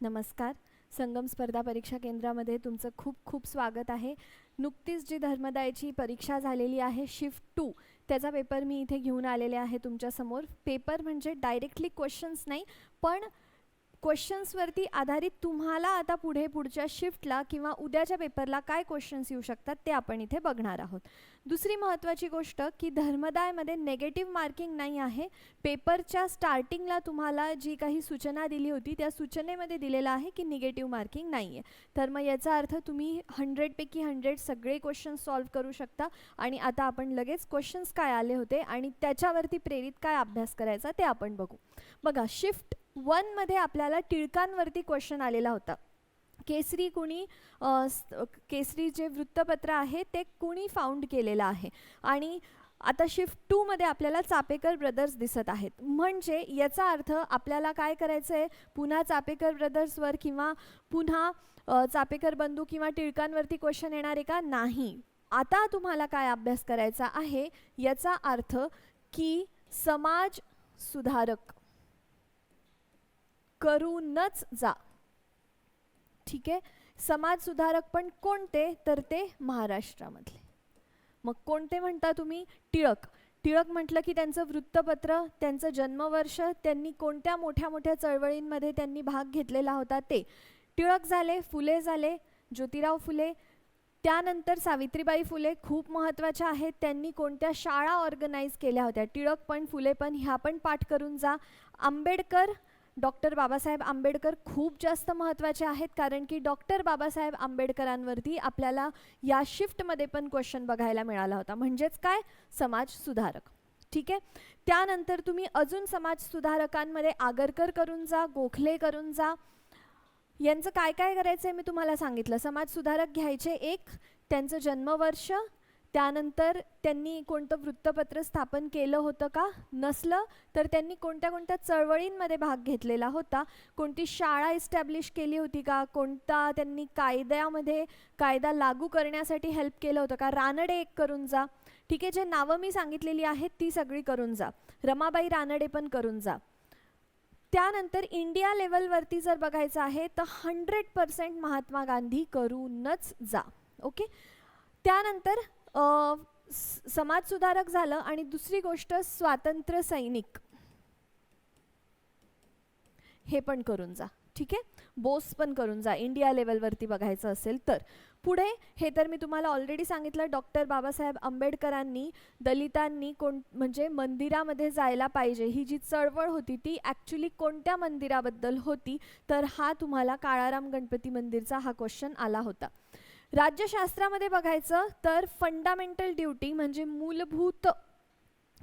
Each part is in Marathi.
नमस्कार. संगम स्पर्धा परीक्षा केंद्रामध्ये तुमचं खूप खूप स्वागत आहे. नुकतीच जी धर्मदायची परीक्षा झालेली आहे शिफ्ट टू त्याचा पेपर मी इथे घेऊन आलेले आहे तुमच्यासमोर पेपर म्हणजे डायरेक्टली क्वेश्चन्स नाही पण क्वेश्चन्सवरती आधारित तुम्हाला आता पुढे पुढच्या शिफ्टला किंवा उद्याच्या पेपरला काय क्वेश्चन्स येऊ शकतात ते आपण इथे बघणार आहोत. दुसरी महत्त्वाची गोष्ट की धर्मदायमध्ये नेगेटिव्ह मार्किंग नाही आहे. पेपरच्या स्टार्टिंगला तुम्हाला जी काही सूचना दिली होती त्या सूचनेमध्ये दिलेलं आहे की निगेटिव्ह मार्किंग नाही आहे. तर मग याचा अर्थ तुम्ही हंड्रेडपैकी हंड्रेड सगळे क्वेश्चन्स सॉल्व्ह करू शकता. आणि आता आपण लगेच क्वेश्चन्स काय आले होते आणि त्याच्यावरती प्रेरित काय अभ्यास करायचा ते आपण बघू. बघा शिफ्ट वनमध्ये आपल्याला टिळकांवरती क्वेश्चन आलेला होता. केसरी कुणी केसरी जे वृत्तपत्र आहे ते कुणी फाउंड केलेलं आहे. आणि आता शिफ्ट टूमध्ये आपल्याला चापेकर ब्रदर्स दिसत आहेत. म्हणजे याचा अर्थ आपल्याला काय करायचं आहे पुन्हा चापेकर ब्रदर्सवर किंवा पुन्हा चापेकर बंधू किंवा टिळकांवरती क्वेश्चन येणार आहे का? नाही. आता तुम्हाला काय अभ्यास करायचा आहे? याचा अर्थ की समाज सुधारक. करूनच जा. ठीक आहे? समाज सुधारक पण कोणते? तर ते महाराष्ट्रामधले. मग कोणते म्हणता तुम्ही? टिळक. टिळक म्हटलं की त्यांचं वृत्तपत्र त्यांचं जन्मवर्ष त्यांनी कोणत्या मोठ्या मोठ्या चळवळींमध्ये त्यांनी भाग घेतलेला होता ते. टिळक झाले फुले झाले ज्योतिराव फुले. त्यानंतर सावित्रीबाई फुले खूप महत्त्वाच्या आहेत. त्यांनी कोणत्या शाळा ऑर्गनाईज केल्या होत्या? टिळक पण फुले पण ह्या पण पाठ करून जा. आंबेडकर डॉक्टर बाबासाहेब आंबेडकर खूप जास्त महत्त्वाचे आहेत कारण की डॉक्टर बाबासाहेब आंबेडकरांवरती आपल्याला या शिफ्टमध्ये पण क्वेश्चन बघायला मिळाला होता. म्हणजेच काय? समाज सुधारक. ठीक आहे? त्यानंतर तुम्ही अजून समाज सुधारकांमध्ये आगरकर करून जा गोखले करून जा. यांचं काय काय करायचं आहे मी तुम्हाला सांगितलं. समाज सुधारक घ्यायचे एक त्यांचं जन्मवर्ष त्यानंतर त्यांनी कोणतं वृत्तपत्र स्थापन केलं होतं का? नसलं तर त्यांनी कोणत्या कोणत्या चळवळींमध्ये भाग घेतलेला होता? कोणती शाळा इस्टॅब्लिश केली होती का? कोणता त्यांनी कायद्यामध्ये कायदा लागू करण्यासाठी हेल्प केलं होतं का? रानडे एक करून जा. ठीक आहे जे नावं मी सांगितलेली आहेत ती सगळी करून जा. रमाबाई रानडे पण करून जा. त्यानंतर इंडिया लेवलवरती जर बघायचं आहे तर हंड्रेड पर्सेंट महात्मा गांधी करूनच जा. ओके? त्यानंतर समाजसुधारक झालं आणि दुसरी गोष्ट स्वातंत्र्य सैनिक. हे पण करून जा. ठीक आहे? बोस पण करून जा. इंडिया लेवलवरती बघायचं असेल तर. पुढे हे तर मी तुम्हाला ऑलरेडी सांगितलं. डॉक्टर बाबासाहेब आंबेडकरांनी दलितांनी कोण म्हणजे मंदिरामध्ये जायला पाहिजे. ही जी चळवळ होती ती ॲक्च्युली कोणत्या मंदिराबद्दल होती? तर हा तुम्हाला काळाराम गणपती मंदिरचा हा क्वेश्चन आला होता. राज्यशास्त्रामध्ये बघायचं तर फंडामेंटल ड्युटी म्हणजे मूलभूत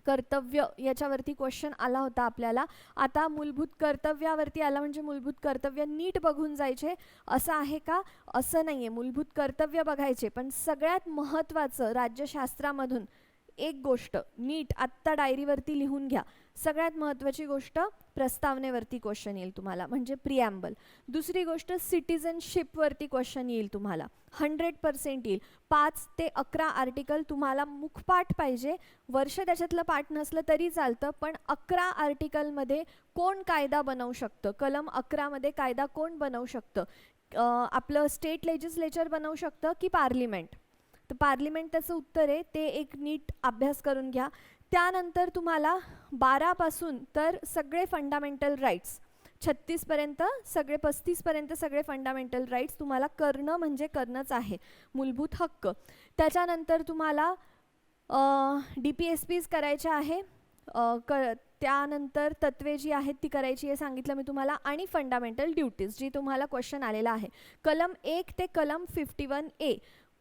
कर्तव्य याच्यावरती क्वेश्चन आला होता आपल्याला. आता मूलभूत कर्तव्यावरती आला म्हणजे मूलभूत कर्तव्य नीट बघून जायचे. असं आहे का? असं नाही आहे मूलभूत कर्तव्य बघायचे. पण सगळ्यात महत्त्वाचं राज्यशास्त्रामधून एक गोष्ट नीट आत्ता डायरीवरती लिहून घ्या. सगळ्यात महत्त्वाची गोष्ट प्रस्तावनेवरती क्वेश्चन येईल तुम्हाला म्हणजे प्रिॲम्बल दुसरी गोष्ट सिटिझनशिपवरती क्वेश्चन येईल तुम्हाला. हंड्रेड पर्सेंट येईल. पाच ते अकरा आर्टिकल तुम्हाला मुखपाठ पाहिजे. वर्ष त्याच्यातलं पाठ नसलं तरी चालतं पण अकरा आर्टिकलमध्ये कोण कायदा बनवू शकतं? कलम अकरामध्ये कायदा कोण बनवू शकतं? आपलं स्टेट लेजिस्लेचर बनवू शकतं की पार्लिमेंट तर पार्लिमेंट त्याचं उत्तर आहे. ते एक नीट अभ्यास करून घ्या. त्यानंतर तुम्हाला बारापासून तर सगळे फंडामेंटल राईट्स छत्तीसपर्यंत सगळे पस्तीसपर्यंत सगळे फंडामेंटल राईट्स तुम्हाला करणं म्हणजे करणंच आहे मूलभूत हक्क. त्याच्यानंतर तुम्हाला डी पी एस पीज करायच्या आहे क त्यानंतर तत्वे जी आहेत ती करायची आहे सांगितलं मी तुम्हाला आणि फंडामेंटल ड्युटीज जी तुम्हाला क्वेश्चन आलेला आहे. कलम एक ते कलम फिफ्टी वन ए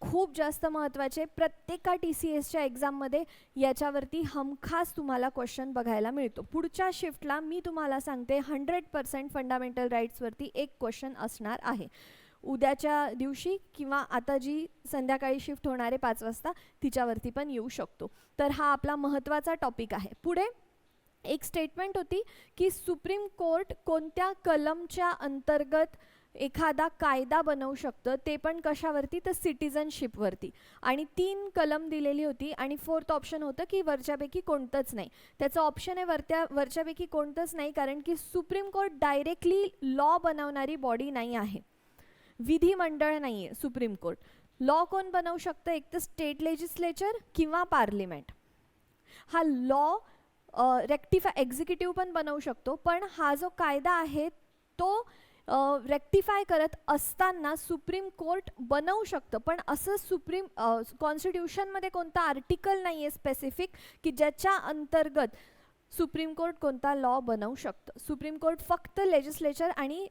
खूप जास्त महत्त्वाचे प्रत्येका टी सी एसच्या एक्झाममध्ये याच्यावरती हमखास तुम्हाला क्वेश्चन बघायला मिळतो. पुढच्या शिफ्टला मी तुम्हाला सांगते हंड्रेड पर्सेंट फंडामेंटल राईट्सवरती एक क्वेश्चन असणार आहे. उद्याच्या दिवशी किंवा आता जी संध्याकाळी शिफ्ट होणार आहे पाच वाजता तिच्यावरती पण येऊ शकतो. तर हा आपला महत्त्वाचा टॉपिक आहे. पुढे एक स्टेटमेंट होती की सुप्रीम कोर्ट कोणत्या कलमच्या अंतर्गत एखादा कायदा बनवू शकतं ते पण कशावरती? तर सिटिझनशिपवरती आणि तीन कलम दिलेली होती आणि फोर्थ ऑप्शन होतं की वरच्यापैकी कोणतंच नाही. त्याचं ऑप्शन आहे वरत्या वरच्यापैकी कोणतंच नाही कारण की सुप्रीम कोर्ट डायरेक्टली लॉ बनवणारी बॉडी नाही आहे. विधिमंडळ नाही आहे सुप्रीम कोर्ट. लॉ कोण बनवू शकतं? एक तर स्टेट लेजिस्लेचर किंवा पार्लिमेंट हा लॉ रेक्टिफाय एक्झिक्युटिव्ह पण बनवू शकतो पण हा जो कायदा आहे तो रेक्टिफाय करत असताना सुप्रीम कोर्ट बनवू शकतं. पण असं सुप्रीम कॉन्स्टिट्यूशनमध्ये कोणतं आर्टिकल नाही आहे स्पेसिफिक की ज्याच्या अंतर्गत सुप्रीम कोर्ट कोणता लॉ बनवू शकतं? सुप्रीम कोर्ट फक्त लेजिस्लेचर आणि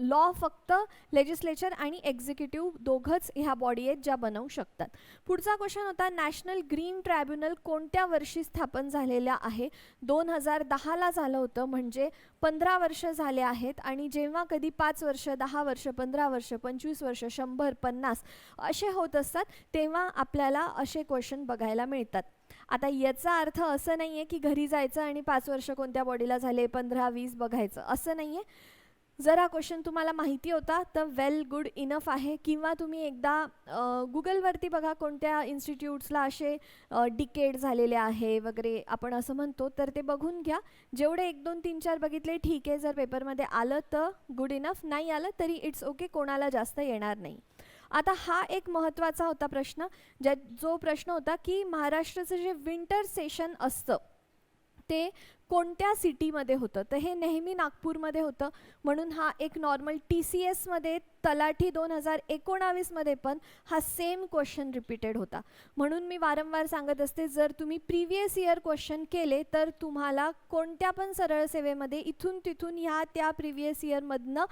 लॉ फक्त लेजिस्लेचर आणि एक्झिक्युटिव्ह दोघंच ह्या बॉडी आहेत ज्या बनवू शकतात. पुढचा क्वेश्चन होता नॅशनल ग्रीन ट्रायब्युनल कोणत्या वर्षी स्थापन झालेल्या आहे? दोन हजार दहाला झालं होतं म्हणजे पंधरा वर्ष झाले आहेत आणि जेव्हा कधी पाच वर्ष दहा वर्ष पंधरा वर्ष पंचवीस वर्ष शंभर पन्नास असे होत असतात तेव्हा आपल्याला असे क्वेश्चन बघायला मिळतात. आता याचा अर्थ असं नाही आहे की घरी जायचं आणि पाच वर्ष कोणत्या बॉडीला झाले पंधरा वीस बघायचं. असं नाही आहे जर हा क्वेश्चन तुम्हाला माहिती होता तर वेल गुड इनफ आहे. किंवा तुम्ही एकदा गुगलवरती बघा कोणत्या इन्स्टिट्यूट्सला असे डिकेड झालेले आहे वगैरे आपण असं म्हणतो तर ते बघून घ्या. जेवढे एक दोन तीन चार बघितले ठीक आहे. जर पेपरमध्ये आलं तर गुड इनफ नाही आलं तरी इट्स ओके कोणाला जास्त येणार नाही. आता हा एक महत्त्वाचा होता प्रश्न ज्या जो प्रश्न होता की महाराष्ट्राचं जे विंटर सेशन असतं ते कोणत्या सिटीमध्ये होतं? तर हे नेहमी नागपूरमध्ये होतं. म्हणून हा एक नॉर्मल टी सी एसमध्ये तलाठी दोन हजार एकोणावीसमध्ये पण हा सेम क्वेश्चन रिपीटेड होता. म्हणून मी वारंवार सांगत असते जर तुम्ही प्रिव्हियस इयर क्वेश्चन केले तर तुम्हाला कोणत्या पण सरळ सेवेमध्ये इथून तिथून ह्या त्या प्रिव्हियस इयरमधनं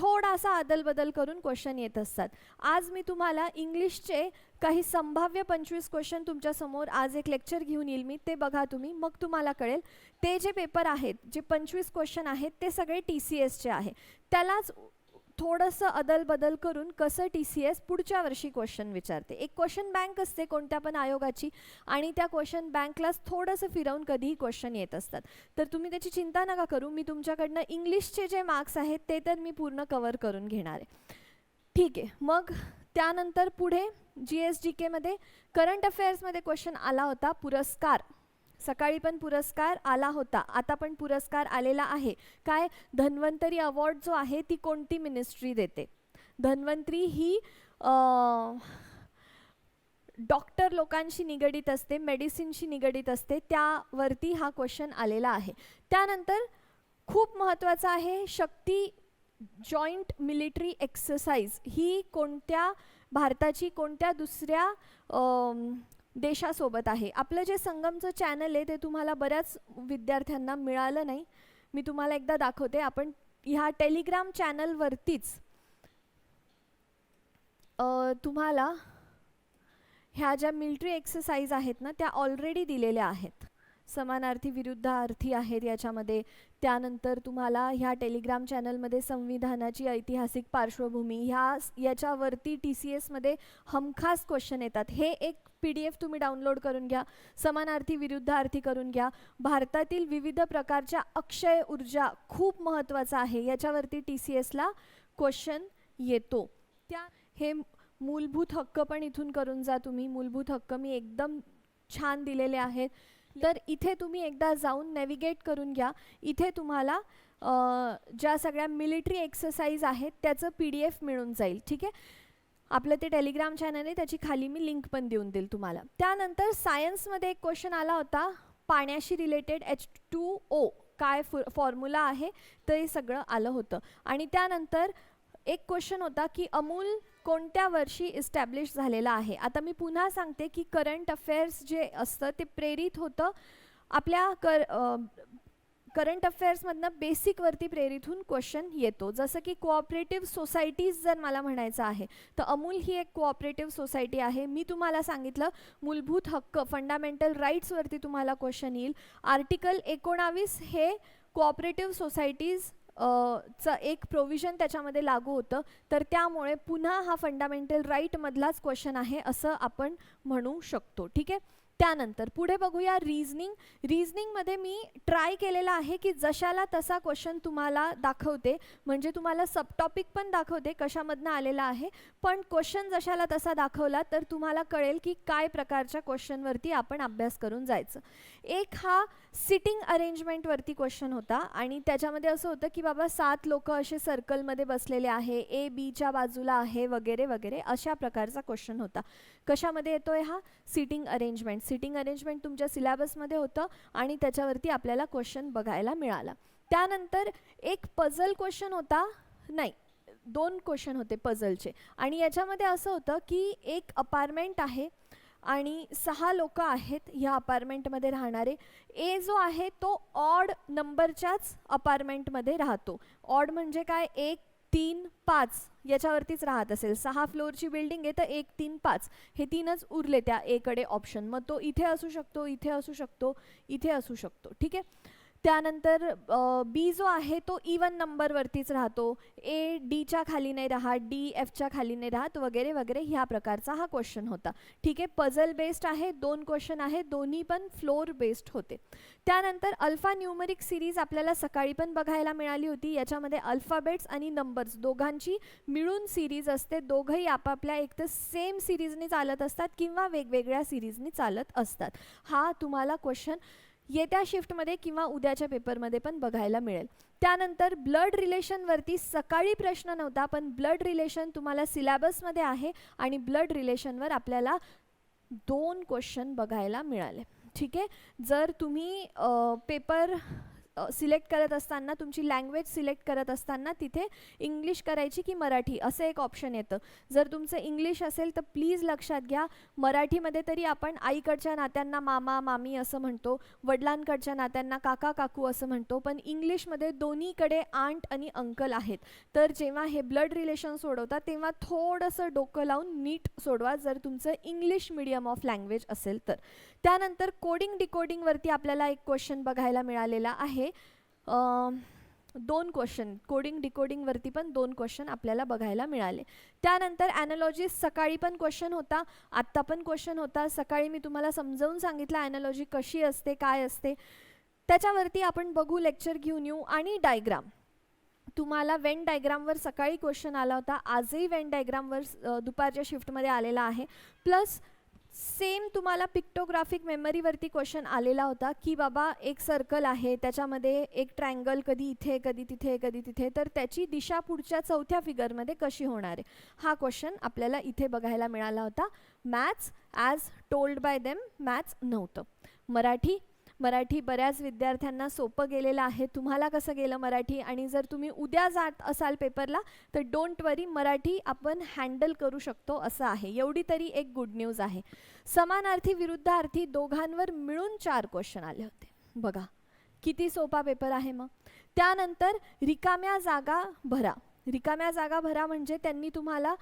थोडासा अदलबदल करून क्वेश्चन येत असतात. आज मी तुम्हाला इंग्लिशचे काही संभाव्य पंचवीस क्वेश्चन तुमच्यासमोर आज एक लेक्चर घेऊन येईल मी. ते बघा तुम्ही मग तुम्हाला कळेल. ते जे पेपर आहेत जे पंचवीस क्वेश्चन आहेत ते सगळे टी सी एसचे आहे. त्यालाच थोडंसं अदलबदल करून कसं टी सी एस पुढच्या वर्षी क्वेश्चन विचारते. एक क्वेश्चन बँक असते कोणत्या पण आयोगाची आणि त्या क्वेश्चन बँकलाच थोडंसं फिरवून कधीही क्वेश्चन येत असतात. तर तुम्ही त्याची चिंता नका करू. मी तुमच्याकडनं इंग्लिशचे जे मार्क्स आहेत ते तर मी पूर्ण कवर करून घेणार आहे. ठीक आहे. मग त्यानंतर पुढे जी एस जी केमध्ये करंट अफेअर्समध्ये क्वेश्चन आला होता. पुरस्कार. सकाळी पण पुरस्कार आला होता. आता पण पुरस्कार आलेला आहे. काय? धन्वंतरी अवॉर्ड जो आहे ती कोणती मिनिस्ट्री देते? धन्वंतरी ही डॉक्टर लोकांशी निगडीत असते मेडिसिनशी निगडीत असते त्यावरती हा क्वेश्चन आलेला आहे. त्यानंतर खूप महत्त्वाचं आहे शक्ती जॉईंट मिलिटरी एक्सरसाइज ही कोणत्या भारताची कोणत्या दुसऱ्या देशासोबत आहे. आपलं जे संगमचं चॅनल आहे ते तुम्हाला बऱ्याच विद्यार्थ्यांना मिळालं नाही. मी तुम्हाला एकदा दाखवते. आपण ह्या टेलिग्राम चॅनलवरतीच तुम्हाला ह्या ज्या मिल्ट्री एक्सरसाइज आहेत ना त्या ऑलरेडी दिलेल्या आहेत. समानार्थी विरुद्धार्थी आहेत याच्यामध्ये. त्यानंतर तुम्हाला ह्या टेलिग्राम चॅनलमध्ये संविधानाची ऐतिहासिक पार्श्वभूमी ह्या याच्यावरती टी सी एसमध्ये हमखास क्वेश्चन येतात. हे एक पी डी एफ तुम्ही डाउनलोड करून घ्या समानार्थी विरुद्धार्थी करून घ्या. भारतातील विविध प्रकारच्या अक्षय ऊर्जा खूप महत्त्वाचा आहे याच्यावरती टी सी एसला क्वेश्चन येतो. त्या हे मूलभूत हक्क पण इथून करून जा तुम्ही. मूलभूत हक्क मी एकदम छान दिलेले आहेत. तर इथे तुम्ही एकदा जाऊन नेव्हिगेट करून घ्या. इथे तुम्हाला ज्या सगळ्या मिलिटरी एक्सरसाइज आहेत त्याचं पी डी एफ मिळून जाईल. ठीक आहे? आपलं ते टेलिग्राम चॅनल आहे त्याची खाली मी लिंक पण देऊन देईल तुम्हाला. त्यानंतर सायन्समध्ये एक क्वेश्चन आला होता पाण्याशी रिलेटेड एच टू ओ काय फॉर्म्युला आहे? ते सगळं आलं होतं. आणि त्यानंतर एक क्वेश्चन होता की अमूल कोणत्या वर्षी इस्टॅब्लिश झालेला आहे? आता मी पुन्हा सांगते की करंट अफेअर्स जे असतं ते प्रेरित होतं. आपल्या कर करंट अफेअर्समधनं बेसिकवरती प्रेरित होऊन क्वेश्चन येतो. जसं की कोऑपरेटिव्ह सोसायटीज जर मला म्हणायचं आहे तर अमूल ही एक कोऑपरेटिव्ह सोसायटी आहे. मी तुम्हाला सांगितलं मूलभूत हक्क फंडामेंटल राईट्सवरती तुम्हाला क्वेश्चन येईल. आर्टिकल एकोणावीस हे कोऑपरेटिव्ह सोसायटीज चं एक प्रोव्हिजन त्याच्यामध्ये लागू होतं. तर त्यामुळे पुन्हा हा फंडामेंटल राईटमधलाच क्वेश्चन आहे असं आपण म्हणू शकतो. ठीक आहे? त्यानंतर पुढे बघूया रिझनिंग रिझनिंगमध्ये मी ट्राय केलेला आहे की जशाला तसा क्वेश्चन तुम्हाला दाखवते. म्हणजे तुम्हाला सबटॉपिक पण दाखवते कशामधनं आलेला आहे. पण क्वेश्चन जशाला तसा दाखवला तर तुम्हाला कळेल की काय प्रकारच्या क्वेश्चनवरती आपण अभ्यास करून जायचं. एक हा सिटिंग अरेंजमेंटवरती क्वेश्चन होता आणि त्याच्यामध्ये असं होतं की बाबा सात लोक असे सर्कलमध्ये बसलेले आहे ए बीच्या बाजूला आहे वगैरे वगैरे अशा प्रकारचा क्वेश्चन होता. कशामध्ये येतो आहे हा? सिटिंग अरेंजमेंट सिटिंग अरेंजमेंट तुमच्या सिलॅबसमध्ये होतं आणि त्याच्यावरती आपल्याला क्वेश्चन बघायला मिळाला. त्यानंतर एक पझल क्वेश्चन होता. नाही दोन क्वेश्चन होते पझलचे आणि याच्यामध्ये असं होतं की एक अपार्टमेंट आहे आणि सहा लोक आहेत ह्या अपार्टमेंटमध्ये राहणारे. ए जो आहे तो ऑड नंबरच्याच अपार्टमेंटमध्ये राहतो. ऑड म्हणजे काय? एक तीन पाच याच्यावरतीच राहत असेल. सहा फ्लोअरची बिल्डिंग आहे तर एक तीन पाच. हे तीनच उरले त्या एकडे ऑप्शन मग तो इथे असू शकतो इथे असू शकतो इथे असू शकतो. ठीक आहे? त्यानंतर बी जो आहे तो इवन नंबरवरतीच राहतो. ए डीच्या खाली नाही राहत डी एफच्या खाली नाही राहत वगैरे वगैरे ह्या प्रकारचा हा क्वेश्चन होता. ठीक आहे पझल बेस्ड आहे दोन क्वेश्चन आहे दोन्ही पण फ्लोर बेस्ड होते. त्यानंतर अल्फा न्यूमरिक सिरीज आपल्याला सकाळी पण बघायला मिळाली होती. याच्यामध्ये अल्फाबेट्स आणि नंबर्स दोघांची मिळून सिरीज असते. दोघंही आपापल्या एक तर सेम सिरीजने चालत असतात किंवा वेगवेगळ्या सिरीजने चालत असतात. हा तुम्हाला क्वेश्चन येत्या शिफ्टमध्ये किंवा उद्याच्या पेपरमध्ये पण बघायला मिळेल. त्यानंतर ब्लड रिलेशनवरती सकाळी प्रश्न नव्हता पण ब्लड रिलेशन तुम्हाला सिलॅबसमध्ये आहे आणि ब्लड रिलेशनवर आपल्याला दोन क्वेश्चन बघायला मिळाले. ठीक आहे? जर तुम्ही पेपर सिलेक्ट करत असताना तुमची लँग्वेज सिलेक्ट करत असताना तिथे इंग्लिश करायची की मराठी? असं एक ऑप्शन येतं. जर तुमचं इंग्लिश असेल तर प्लीज लक्षात घ्या. मराठीमध्ये तरी आपण आईकडच्या नात्यांना मामा मामी असं म्हणतो. वडिलांकडच्या नात्यांना काका काकू असं म्हणतो. पण इंग्लिशमध्ये दोन्हीकडे आंट आणि अंकल आहेत. तर जेव्हा हे ब्लड रिलेशन सोडवता तेव्हा थोडंसं डोकं लावून नीट सोडवा जर तुमचं इंग्लिश मिडियम ऑफ लँग्वेज असेल तर. त्यानंतर कोडिंग डिकोडिंगवरती आपल्याला एक क्वेश्चन बघायला मिळालेला आहे. दोन क्वेश्चन कोडिंग डिकोडिंगवरती पण दोन क्वेश्चन आपल्याला बघायला मिळाले. त्यानंतर ॲनॉलॉजी सकाळी पण क्वेश्चन होता आत्ता पण क्वेश्चन होता. सकाळी मी तुम्हाला समजावून सांगितलं ॲनॉलॉजी कशी असते काय असते. त्याच्यावरती आपण बघू लेक्चर घेऊन येऊ आणि डायग्राम तुम्हाला वेन डायग्रामवर सकाळी क्वेश्चन आला होता. आजही वेन डायग्रामवर दुपारच्या शिफ्टमध्ये आलेला आहे. प्लस सेम तुम्हाला पिक्टोग्राफिक मेमरीवरती क्वेश्चन आलेला होता की बाबा एक सर्कल आहे त्याच्यामध्ये एक ट्रँगल कधी इथे कधी तिथे कधी तिथे तर त्याची दिशा पुढच्या चौथ्या फिगरमध्ये कशी होणार आहे? हा क्वेश्चन आपल्याला इथे बघायला मिळाला होता. Maths as told by them maths नव्हतं. मराठी मराठी बऱ्याच विद्यार्थ्यांना सोपं गेलेलं आहे. तुम्हाला कसं गेलं मराठी? आणि जर तुम्ही उद्या जात असाल पेपरला तर डोंट वरी मराठी आपण हँडल करू शकतो असं आहे. एवढी तरी एक गुड न्यूज आहे. समानार्थी विरुद्धार्थी दोघांवर मिळून चार क्वेश्चन आले होते. बघा किती सोपा पेपर आहे मग. त्यानंतर रिकाम्या जागा भरा. रिकाम्या जागा भरा म्हणजे त्यांनी तुम्हाला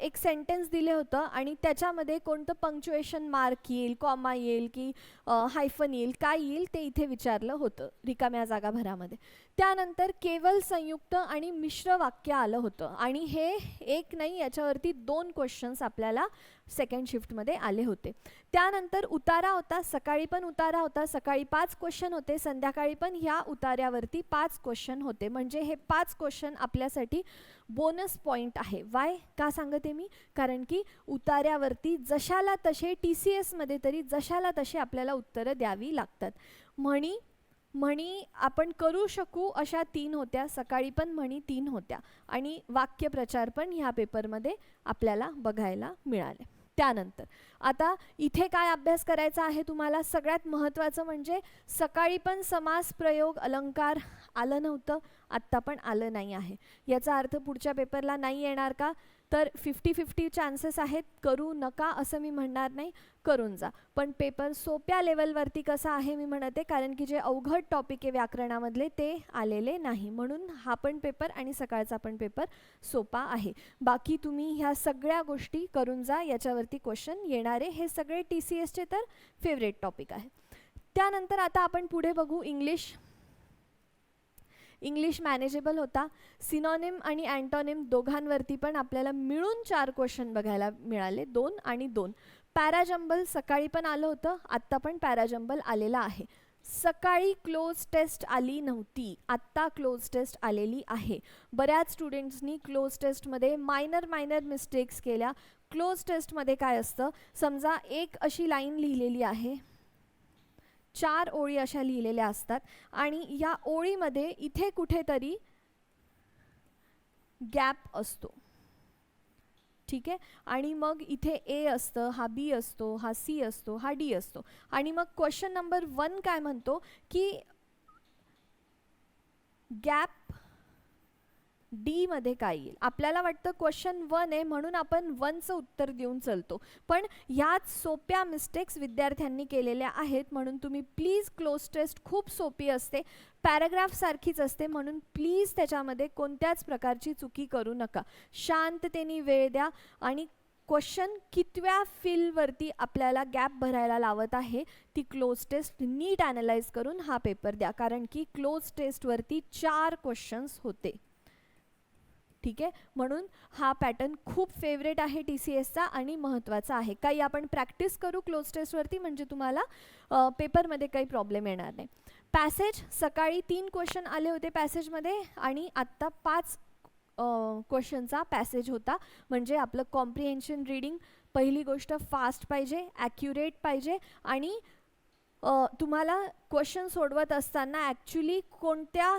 एक सेंटेन्स दिले होतं आणि त्याच्यामध्ये कोणतं पंक्च्युएशन मार्क येईल कॉमा येईल की हायफन येईल काय येईल ते इथे विचारलं होतं रिकाम्या जागा भरामध्ये त्यानंतर केवळ संयुक्त आणि मिश्र वाक्य आलं होतं आणि हे एक नाही याच्यावरती दोन क्वेश्चन्स आपल्याला सेकंड शिफ्टमध्ये आले होते. त्यानंतर उतारा होता सकाळी पण उतारा होता सकाळी पाच क्वेश्चन होते संध्याकाळी पण ह्या उतार्यावरती पाच क्वेश्चन होते. म्हणजे हे पाच क्वेश्चन आपल्यासाठी बोनस पॉईंट आहे. वाय का सांगते मी? कारण की उतार्यावरती जशाला तसे टी सी एसमध्ये तरी जशाला तसे आपल्याला उत्तरं द्यावी लागतात. म्हणी म्हणी आपण करू शकू अशा तीन होत्या. सकाळी पण म्हणी तीन होत्या. आणि वाक्यप्रचार पण ह्या पेपरमध्ये आपल्याला बघायला मिळाले. त्यानंतर. आता इथे काय अभ्यास करायचा आहे तुम्हाला? सगळ्यात महत्त्वाचं म्हणजे सकाळी पण समास प्रयोग अलंकार आलं नव्हतं. आत्ता पण आलं नाही आहे. याचा अर्थ पुढच्या पेपरला नाही येणार का? तर फिफ्टी फिफ्टी चान्सेस आहेत करू नका असं मी म्हणणार नाही करून जा. पण पेपर सोप्या लेवलवरती कसा आहे मी म्हणते कारण की जे अवघड टॉपिक आहे व्याकरणामधले ते आलेले नाही. म्हणून हा पण पेपर आणि सकाळचा पण पेपर सोपा आहे. बाकी तुम्ही ह्या सगळ्या गोष्टी करून जा याच्यावरती क्वेश्चन येणारे. हे सगळे टी सी एसचे तर फेवरेट टॉपिक आहे. त्यानंतर आता आपण पुढे बघू इंग्लिश इंग्लिश मॅनेजेबल होता. सिनॉनिम आणि अँटॉनिम दोघांवरती पण आपल्याला मिळून चार क्वेश्चन बघायला मिळाले. दोन आणि दोन. पॅराजंबल सकाळी पण आलं होतं. आत्ता पण पॅराजंबल आलेला आहे. सकाळी क्लोज टेस्ट आली नव्हती. आत्ता क्लोज टेस्ट आलेली आहे. बऱ्याच स्टुडंट्सनी क्लोज टेस्टमध्ये मायनर मायनर मिस्टेक्स केल्या. क्लोज टेस्टमध्ये काय असतं? समजा एक अशी लाईन लिहिलेली आहे. चार ओळी अशा लिहिलेल्या असतात. आणि या ओळीमध्ये इथे कुठेतरी गॅप असतो. ठीक आहे? आणि मग इथे ए असतं हा बी असतो हा सी असतो हा डी असतो. आणि मग क्वेश्चन नंबर वन काय म्हणतो? की गॅप डी मध्ये काय येईल? आपल्याला वाटतं क्वेश्चन वन आहे म्हणून आपण वनचं उत्तर देऊन चलतो. पण ह्याच सोप्या मिस्टेक्स विद्यार्थ्यांनी केलेल्या आहेत म्हणून तुम्ही प्लीज क्लोज टेस्ट खूप सोपी असते. पॅराग्राफसारखीच असते म्हणून प्लीज त्याच्यामध्ये कोणत्याच प्रकारची चुकी करू नका. शांततेने वेळ द्या आणि क्वेश्चन कितव्या फिलवरती आपल्याला गॅप भरायला लावत आहे ती क्लोज टेस्ट नीट ॲनलाइज करून हा पेपर द्या. कारण की क्लोज टेस्टवरती चार क्वेश्चन्स होते. ठीक आहे? म्हणून हा पॅटर्न खूप फेवरेट आहे टी सी एसचा आणि महत्त्वाचा आहे. काही आपण प्रॅक्टिस करू क्लोज टेस्टवरती म्हणजे तुम्हाला पेपरमध्ये काही प्रॉब्लेम येणार नाही. पॅसेज सकाळी तीन क्वेश्चन आले होते पॅसेजमध्ये आणि आत्ता पाच क्वेश्चनचा पॅसेज होता. म्हणजे आपलं कॉम्प्रिहेन्शन रीडिंग पहिली गोष्ट फास्ट पाहिजे ॲक्युरेट पाहिजे आणि तुम्हाला क्वेश्चन सोडवत असताना ॲक्च्युली कोणत्या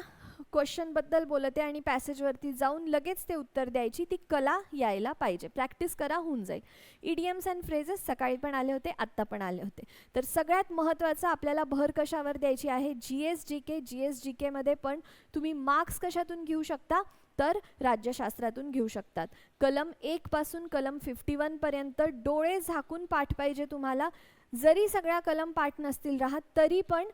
क्वेश्चनबद्दल बोलते आणि पॅसेजवरती जाऊन लगेच ते उत्तर द्यायची. ती कला यायला पाहिजे. प्रॅक्टिस करा होऊन जाईल. इडियम्स अँड फ्रेजेस सकाळी पण आले होते आत्ता पण आले होते. तर सगळ्यात महत्त्वाचं आपल्याला भर कशावर द्यायची आहे? जी एस जी के जी एस जी केमध्ये पण तुम्ही मार्क्स कशातून घेऊ शकता? तर राज्यशास्त्रातून घेऊ शकतात. कलम एकपासून कलम फिफ्टी वनपर्यंत डोळे झाकून पाठ पाहिजे तुम्हाला. जरी सगळ्या कलम पाठ नसतील राहत तरी पण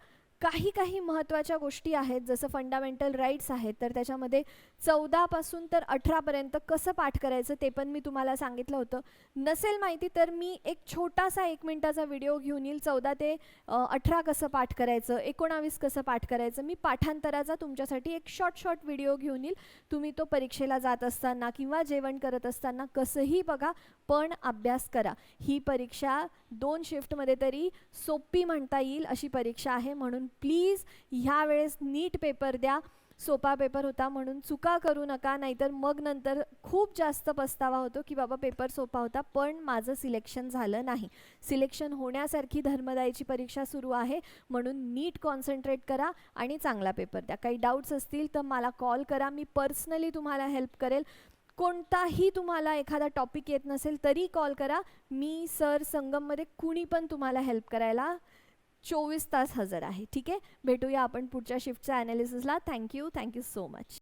काही काही महत्त्वाच्या गोष्टी आहेत. जसं फंडामेंटल राईट्स आहेत तर त्याच्यामध्ये चौदापासून तर अठरापर्यंत कसं पाठ करायचं ते पण मी तुम्हाला सांगितलं होतं. नसेल माहिती तर मी एक छोटासा एक मिनटाचा व्हिडिओ घेऊन येईल. चौदा ते अठरा कसं पाठ करायचं एकोणावीस कसं पाठ करायचं मी पाठांतराचा तुमच्यासाठी एक शॉर्ट शॉर्ट व्हिडिओ घेऊन येईल. तुम्ही तो परीक्षेला जात असताना किंवा जेवण करत असताना कसंही बघा पण अभ्यास करा. ही परीक्षा दोन शिफ्टमध्ये तरी सोपी म्हणता येईल अशी परीक्षा आहे. म्हणून प्लीज ह्या वेळेस नीट पेपर द्या. सोपा पेपर होता म्हणून चुका करू नका. नाहीतर मग नंतर खूप जास्त पस्तावा होतो की बाबा पेपर सोपा होता पण माझं सिलेक्शन झालं नाही. सिलेक्शन होण्यासारखी धर्मदायची परीक्षा सुरू आहे. म्हणून नीट कॉन्सन्ट्रेट करा आणि चांगला पेपर द्या. काही डाऊट्स असतील तर मला कॉल करा. मी पर्सनली तुम्हाला हेल्प करेल. कोणताही तुम्हाला एखादा टॉपिक येत नसेल तरी कॉल करा. मी सर संगममध्ये कुणी पण तुम्हाला हेल्प करायला चोवीस तास हजर आहे. ठीक आहे? भेटूया आपण पुढच्या शिफ्टच्या ॲनालिसिसला thank you thank you so much